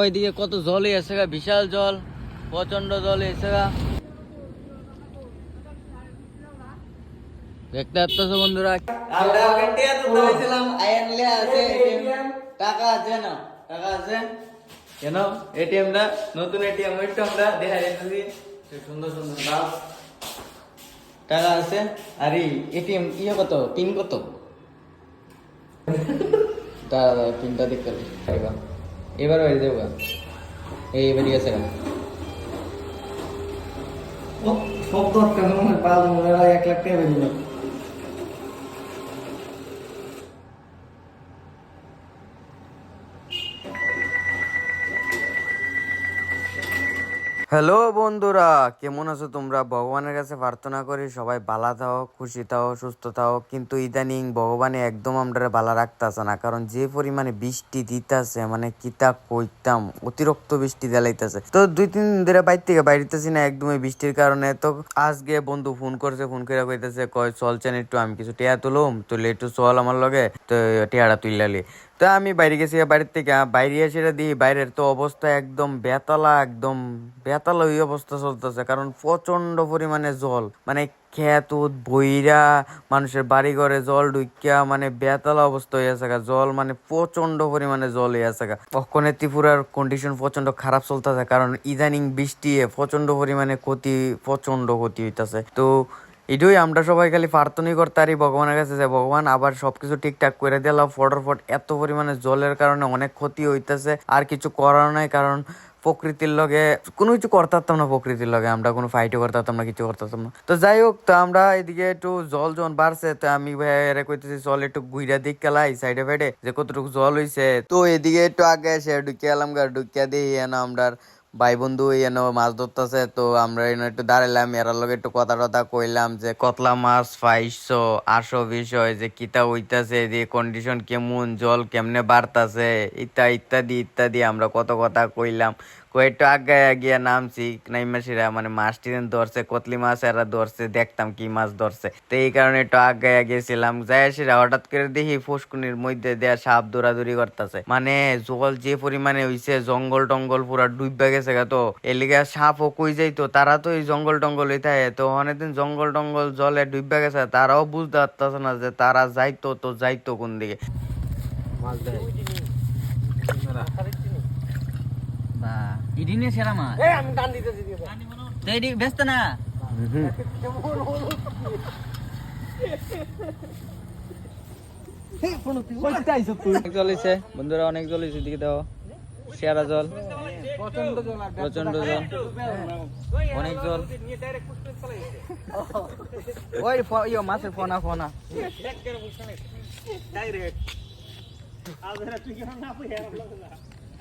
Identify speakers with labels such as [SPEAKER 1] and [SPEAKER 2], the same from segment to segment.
[SPEAKER 1] ওইদিকে কত জল এসে গা, বিশাল জল প্রচণ্ড জল এসে গা। দেখতে পাচ্ছ বন্ধুরা? আছে টাকা আছে নতুন এটিএম সুন্দর সুন্দর টাকা আছে? আর এটিএম ইয়ে কত? পিন কত? দাঁড়া পিনটা দেখতে হবে। এবার হয়ে যাব এই এবার গেছে।
[SPEAKER 2] সব দরকার এক লাখ টাকা বেরিয়ে।
[SPEAKER 1] হ্যালো বন্ধুরা, কেমন আছো তোমরা? ভগবানের কাছে প্রার্থনা করি সবাই ভালো থাও, খুশি থাও, সুস্থ থাও। কিন্তু ইদানিং ভগবানে একদম আমরা ভালো রাখতেছে না। কারণ যে পরিমাণে বৃষ্টি দিতেছে মানে কিতা কইতাম, অতিরিক্ত বৃষ্টি দেলাইতেছে তো দুই, তিন দিন ধরে বাইর থেকে বাইরিতেছি না একদমই বৃষ্টির কারণে। তো আজকে বন্ধু ফোন করছে, ফোন করে কইতেছে, কয় চলছেন একটু, আমি কিছু টিয়া তুলুম, তুলে একটু চল আমার লগে, তো টিয়াটা তুইলালি তো আমি বাইরে গেছি বাড়ির থেকে বাইরে এসে দিই বাইরের তো অবস্থা একদম বেতলা একদম বেতলা ওই অবস্থা চলতেছে কারণ প্রচণ্ড পরিমাণে জল মানে খেত বইরা মানুষের বাড়ি ঘরে জল ঢুকিয়া মানে বেতলা অবস্থা হয়ে গা। জল মানে প্রচণ্ড পরিমাণে জল হয়ে গা। ওখানে ত্রিপুরার কন্ডিশন প্রচণ্ড খারাপ চলতেছে, কারণ ইদানিং বৃষ্টি প্রচণ্ড পরিমাণে ক্ষতি প্রচণ্ড ক্ষতি হইতাছে তো এটাই আমরা সবাই খালি প্রার্থনাই করতে পারি ভগবানের কাছে যে ভগবান আবার সবকিছু ঠিকঠাক করে দিলাম ফটরফট এত পরিমাণে জলের কারণে অনেক ক্ষতি হইতেছে, আর কিছু করার নাই, কারণ প্রকৃতির লগে কোনো কিছু করতে পারতাম না প্রকৃতির লগে, আমরা কোনো ফাইটও করতে পারতাম না, কিছু করতে পারতাম না। তো যাই হোক, তো আমরা এদিকে একটু জল যখন বাড়ছে, তো আমি ভাইয়া কইতেছি জল একটু গুইরা দিক খেলাই সাইডে ফাইডে যে কতটুকু জল হইছে। তো এদিকে একটু আগে এসে ঢুকিয়ে এলাম গা, ঢুকিয়া দিই আমরা ভাই বন্ধু এন মাছ ধরতেছে, তো আমরা এনে একটু দাঁড়াইলাম, এরার লগে একটু কথা টথা কইলাম যে কতলা মাছ পাইছো, আসো বিষয়, যে কিতা হইতাছে, যে কন্ডিশন কেমন, জল কেমনে বাড়তাছে ইত্যাদি ইত্যাদি ইত্যাদি আমরা কত কথা কইলাম। কয়েকটু আগে গিয়া নামছি নাইমাসিরা মানে মাছটি ধরছে, কতলি মাছ এরা ধরছে, দেখতাম কি মাছ ধরছে। তো এই কারণে একটু আগে গেছিলাম যাই আসিরা, হঠাৎ করে দেখি ফুসকুনির মধ্যে দেয়া সাপ দৌড়াদৌড়ি করতেছে। মানে জল যে পরিমাণে হইছে, জঙ্গল টঙ্গল পুরা ডুববা গেছে গা তো। এলিগা সাপ ও কই যাইতো, তারা তো এই জঙ্গল টঙ্গল হইতে তো অনেকদিন জঙ্গল টঙ্গল জলে ডুববা গেছে, তারাও বুঝতে পারতেছে না যে তারা যাইতো তো যাইতো কোন দিকে। সেরা মাছ।
[SPEAKER 2] এই আমি টান দিতেছি
[SPEAKER 1] তো ব্যস্ত না? বন্ধুরা অনেক জল হয়েছে দিকে দাও। সেরা জল।
[SPEAKER 2] প্রচণ্ড জল।
[SPEAKER 1] অনেক জল। ওই ফ- ইয়ো মাছের ফোনা ফোনা।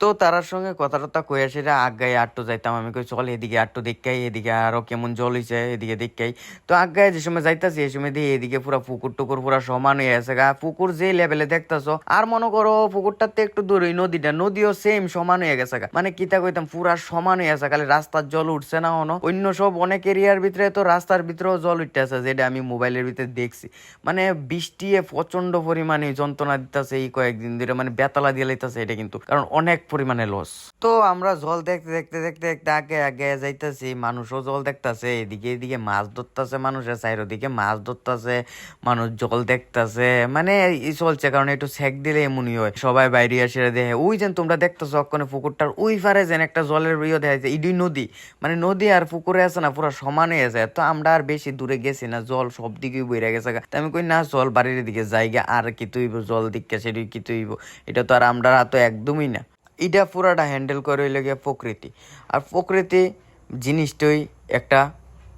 [SPEAKER 1] তো তারার সঙ্গে কথা টথা কয়ে সেটা আগায় আটটু যাইতাম। আমি কই চল এদিকে আটটু দেখাই, এদিকে আরও কেমন জল হইছে, এদিকে দেখাই। তো আগায় যে সময় যাইতাছি, এই সময় দিয়ে এদিকে পুরা পুকুর টুকুর পুরা সমান হয়ে আছে গা। পুকুর যে লেভেলে দেখতাছো, আর মনে করো পুকুরটাতে একটু দূর নদীটা, নদীও সেম সমান হয়ে গেছে গা। মানে কিতা কইতাম, পুরা সমান হয়ে আছে খালি রাস্তার জল উঠছে না হনো অন্য সব অনেক এরিয়ার ভিতরে তো রাস্তার ভিতরেও জল উঠতে আছে যেটা আমি মোবাইলের ভিতরে দেখছি। মানে বৃষ্টি প্রচণ্ড পরিমাণে যন্ত্রণা দিতেছে এই কয়েকদিন ধরে মানে বেতালা দিয়ে লাইতেছে এটা কিন্তু। কারণ অনেক পরিমাণে লস তো আমরা জল দেখতে দেখতে দেখতে দেখতে আগে আগে যাইতেছি, মানুষও জল দেখতাছে, এদিকে এদিকে মাছ ধরতেছে, মানুষের সাইড দিকে মাছ ধরতেছে, মানুষ জল দেখতাছে মানে এই চলছে, কারণ একটু সেক দিলে এমনই হয়। সবাই বাইরে এসে দেখে, ওই যেন তোমরা দেখতেছো, অক্ষণে পুকুরটার ওই পারে যেন একটা জলের ইয়ে দেখা যায় ইডি নদী। মানে নদী আর পুকুরে আছে না, পুরো সমান আছে তো আমরা আর বেশি দূরে গেছি না, জল সব দিকেই বইরা গেছে। তো আমি কই, না জল বাড়ির দিকে জায়গা আর কি তুইব জল দিকে সেটি কি তুইব এটা তো আর আমরা তো একদমই না। এটা পুরাটা হ্যান্ডেল করে গিয়ে প্রকৃতি। আর প্রকৃতি জিনিসটাই একটা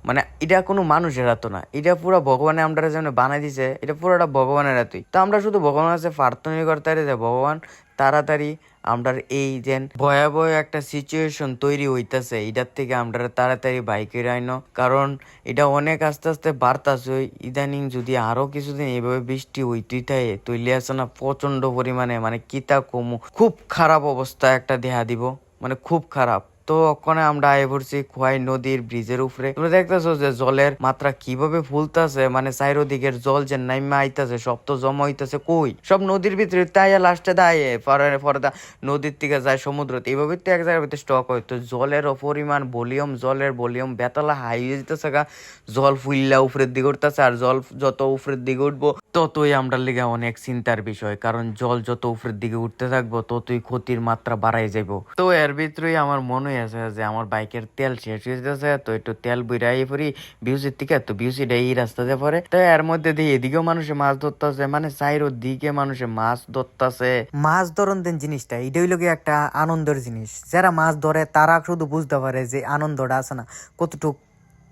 [SPEAKER 1] মানে এটা কোনো মানুষের হাত না। এটা পুরো ভগবানের আমরা যেন বানাই দিছে, এটা পুরোটা ভগবানের হাতই। তো আমরা শুধু ভগবানের কাছে প্রার্থনা করতে পারি যে, ভগবান, তাড়াতাড়ি আমরা এই যে ভয়াবহ একটা সিচুয়েশন তৈরি হইতাছে, এটার থেকে আমরা তাড়াতাড়ি বাইকের আইনো। কারণ এটা অনেক আস্তে আস্তে বাড়তাছে। ইদানিং যদি আরও কিছুদিন এইভাবে বৃষ্টি হইতেই থাকে তৈলি আছে না প্রচণ্ড পরিমাণে মানে কিতা কমু, খুব খারাপ অবস্থা একটা দেহা দিব।
[SPEAKER 3] মানে খুব খারাপ। তো ওখানে আমরা আয় পড়ছি খোয়াই নদীর ব্রিজের উপরে। তোমরা দেখতেছো যে জলের মাত্রা কীভাবে ফুলতাছে মানে চারিদিকের জল যে নাইমা আইতাছে, সব তো জমা হইতাছে কই? সব নদীর ভিতরে তাই লাস্টে দাঁড়িয়ে, পরে পরে নদীর থেকে যায় সমুদ্রতে এইভাবে তো এক জায়গার ভিতরে স্টক হয়। তো জলের পরিমাণ ভলিউম জলের ভলিউম বেতলা হাই হয়ে যেতেছে জল ফুললা উপরের দিকে উঠতেছে, আর জল যত উপরের দিকে উঠবো ততই আমরা লেগে অনেক চিন্তার বিষয়, কারণ জল যত উপরের দিকে উঠতে থাকব, ততই ক্ষতির মাত্রা বাড়াই যাব তো এর ভিতরেই আমার মনে আছে যে আমার বাইকের তেল শেষ হয়ে যেতেছে তো একটু তেল বুড়াই পরি বিউসির থেকে তো বিউসিটা এই রাস্তাতে পরে তো এর মধ্যে দিয়ে এদিকেও মানুষে মাছ ধরতেছে মানে চাইরো দিকে মানুষে মাছ ধরতেছে।
[SPEAKER 1] মাছ ধরন দেন জিনিসটা, এটা হইল একটা আনন্দের জিনিস। যারা মাছ ধরে, তারা শুধু বুঝতে পারে যে আনন্দটা আছে না, কতটুক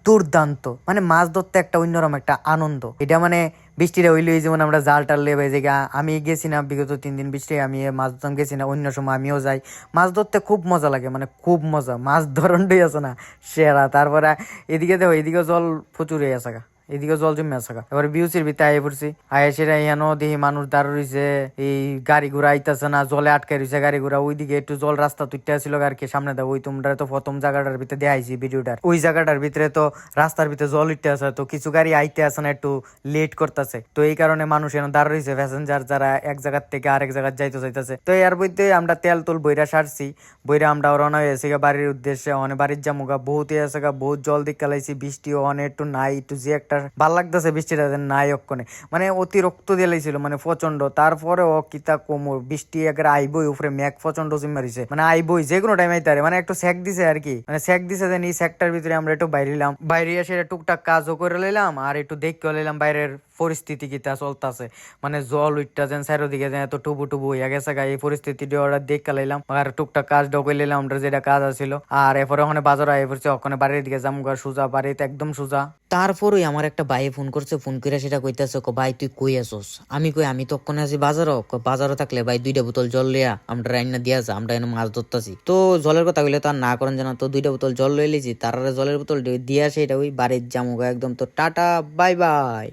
[SPEAKER 1] দুর্দান্ত। মানে মাছ ধরতে একটা অন্যরকম একটা আনন্দ। এটা মানে বৃষ্টিটা হইলে যেমন আমরা জাল টাল লেবে যে আমি গেছি না, বিগত তিন দিন বৃষ্টি, আমি মাছ ধরতাম গেছি না, অন্য সময় আমিও যাই মাছ ধরতে খুব মজা লাগে মানে খুব মজা, মাছ ধরনটাই আছে না, সেরা তারপরে এদিকে দেখো এদিকে জল প্রচুর হয়ে আছে। এদিকে জল জমে আছে এবার বিউসির ভিতরে আয়ে পড়ছি। আয়ে সেটা ইয়ানো মানুষ দাঁড় রইছে। এই গাড়ি ঘোড়া আইতাছে না, জলে আটকে রইছে গাড়ি ঘোড়া। ওইদিকে একটু জল রাস্তা তুইতে আসছিল আর কি, সামনে দাও। ওই তোমরা তো প্রথম জায়গাটার ভিতরে দেখাইছি ভিডিওটার। ওই জায়গাটার ভিতরে তো রাস্তার ভিতরে জল উঠতে আছে, তো কিছু গাড়ি আইতে আছে না, একটু লেট করতেছে। তো এই কারণে মানুষ এনে দাঁড় রইছে প্যাসেঞ্জার যারা এক জায়গার থেকে আরেক জায়গায় যাইতে যাইতেছে তো এর মধ্যে আমরা তেল তুল বইরা সারছি। বইরা আমরা রওনা হয়েছি বাড়ির উদ্দেশ্যে। অনেক বাড়ির জামুগা বহুত গা, বহুত জল দিক কালাইছি বৃষ্টি অনেক একটু নাই, একটু যে একটা ভালো লাগতেছে বৃষ্টিটা নাই অক্ষণে। মানে অতিরিক্ত দিয়েছিল মানে প্রচণ্ড তারপরে ও কিতা কোমর বৃষ্টি একের আইবই, উপরে মেঘ প্রচণ্ড জিম মারিছে। মানে আইবই যে কোনো টাইম আইতারে মানে একটু সেক দিছে আর কি। মানে সেক দিছে যে এই সেকটার ভিতরে আমরা একটু বাইরিলাম বাইরে এসে টুকটাক কাজও করে লইলাম, আর একটু দেখে লইলাম বাইরের পরিস্থিতি কিতা চলতেছে। মানে জল উঠটা যেন চারিদিকে যেন এত টুবু টুবু হইয়া গেছে গা, এই পরিস্থিতি ওরা দেখে লাইলাম। আর টুকটাক কাজ ডকে লাইলাম আমরা যেটা কাজ আছিল। আর এরপরে ওখানে বাজার আয় পড়ছে, ওখানে বাড়ির দিকে যাম গা, সোজা বাড়িতে একদম সোজা।
[SPEAKER 4] তারপরই আমার একটা ভাই ফোন করছে, ফোন করে সেটা কইতাছে ভাই, তুই কই আসোস আমি কই, আমি তো ওখানে আছি বাজারও। বাজারও থাকলে ভাই দুইটা বোতল জল লিয়া আমরা রান্না দিয়া আছে আমরা এনে মাছ ধরতাছি। তো জলের কথা কইলে তার না করেন জানা, তো দুইটা বোতল জল লই লিছি তার জলের বোতল দিয়া আসে এটা ওই বাড়ির জামুগা একদম তো, টাটা, বাই বাই।